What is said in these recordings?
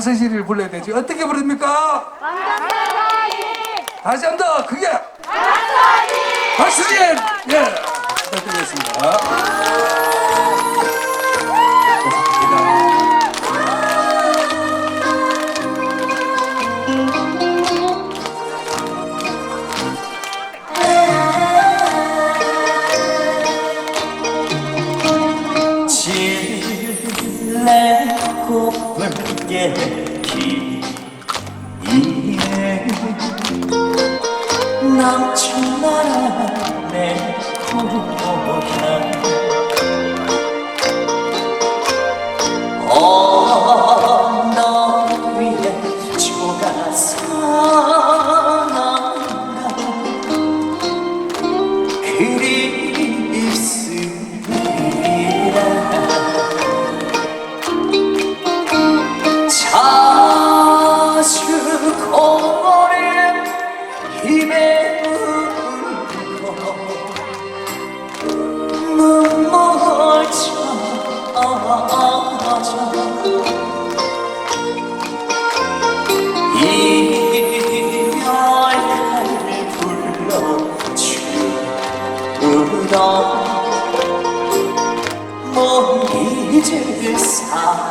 박서진이를 불러야 되지. 어떻게 부릅니까? 다시 한번더 크게. 박서진. 예. 부탁드리겠습니다. 붉게 기이에 남춘나라 내 고향 언덕 위에 조가 사나가 그립 불러주던 못 잊을 사람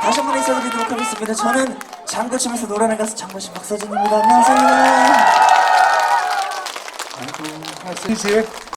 다시 한 번 인사드리도록 하겠습니다. 저는 장구 치면서 노래하는 가수 장구신 박서진입니다. 안녕하세요. 박서진 씨.